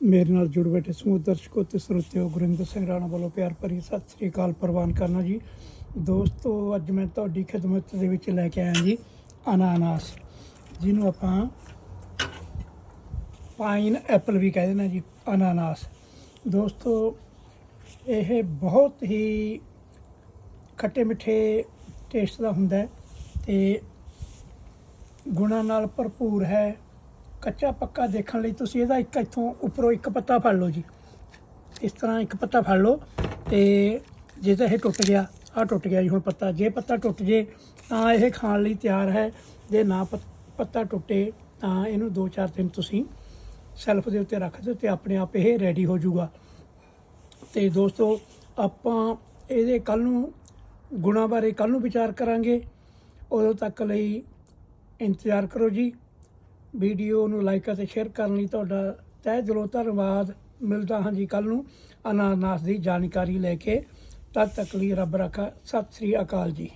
ਮੇਰੇ ਨਾਲ ਜੁੜ ਬੈਠੇ ਸਮੂਹ ਦਰਸ਼ਕੋ ਤੇ ਸਰੋਤਿਓ ਗੁਰਿੰਦਰ ਸਿੰਘ ਰਾਣਾ ਵੱਲੋਂ ਪਿਆਰ ਭਰੀ ਸਤਿ ਸ੍ਰੀ ਅਕਾਲ, ਪ੍ਰਵਾਨ ਕਰਨਾ ਜੀ। ਦੋਸਤੋ, ਅੱਜ ਮੈਂ ਤੁਹਾਡੀ ਖਿਦਮਤ ਦੇ ਵਿੱਚ ਲੈ ਕੇ ਆਇਆ ਜੀ, ਅਨਾਨਾਸ, ਜਿਹਨੂੰ ਆਪਾਂ ਪਾਈਨ ਐਪਲ ਵੀ ਕਹਿੰਦੇ ਨੇ ਜੀ, ਅਨਾਨਾਸ। ਦੋਸਤੋ, ਇਹ ਬਹੁਤ ਹੀ ਖੱਟੇ ਮਿੱਠੇ ਟੇਸਟ ਦਾ ਹੁੰਦਾ ਹੈ ਤੇ ਗੁਣਾਂ ਨਾਲ ਭਰਪੂਰ ਹੈ। ਕੱਚਾ ਪੱਕਾ ਦੇਖਣ ਲਈ ਤੁਸੀਂ ਇਹਦਾ ਇੱਕ ਇੱਥੋਂ ਉੱਪਰੋਂ ਇੱਕ ਪੱਤਾ ਫੜ ਲਓ ਜੀ। ਇਸ ਤਰ੍ਹਾਂ ਇੱਕ ਪੱਤਾ ਫੜ ਲਓ ਤੇ ਜੇ ਤਾਂ ਇਹ ਟੁੱਟ ਗਿਆ ਆ ਟੁੱਟ ਗਿਆ ਜੀ ਹੁਣ ਪੱਤਾ। ਜੇ ਪੱਤਾ ਟੁੱਟ ਜੇ ਤਾਂ ਇਹ ਖਾਣ ਲਈ ਤਿਆਰ ਹੈ। ਜੇ ਨਾ ਪੱਤਾ ਟੁੱਟੇ ਤਾਂ ਇਹਨੂੰ 2-4 ਦਿਨ ਤੁਸੀਂ ਸੈਲਫ ਦੇ ਉੱਤੇ ਰੱਖ ਦਿਓ ਤੇ ਆਪਣੇ ਆਪ ਇਹ ਰੈਡੀ ਹੋ ਜਾਊਗਾ। ਤੇ ਦੋਸਤੋ, ਆਪਾਂ ਇਹਦੇ ਕੱਲ ਨੂੰ ਗੁਣਾਂ ਬਾਰੇ ਕੱਲ ਨੂੰ ਵਿਚਾਰ ਕਰਾਂਗੇ। ਉਦੋਂ ਤੱਕ ਲਈ ਇੰਤਜ਼ਾਰ ਕਰੋ ਜੀ। ਵੀਡੀਓ ਨੂੰ ਲਾਈਕ ਅਤੇ ਸ਼ੇਅਰ ਕਰਨ ਲਈ ਤੁਹਾਡਾ ਤਹਿ ਦਿਲੋਂ ਧੰਨਵਾਦ ਮਿਲਦਾ ਹਾਂ ਜੀ ਕੱਲ ਨੂੰ ਅਨਾਨਾਸ ਦੀ ਜਾਣਕਾਰੀ ਲੈ ਕੇ। ਤਦ ਤੱਕ ਲਈ ਰੱਬ ਰਾਖਾ। ਸਤਿ ਸ੍ਰੀ ਅਕਾਲ ਜੀ।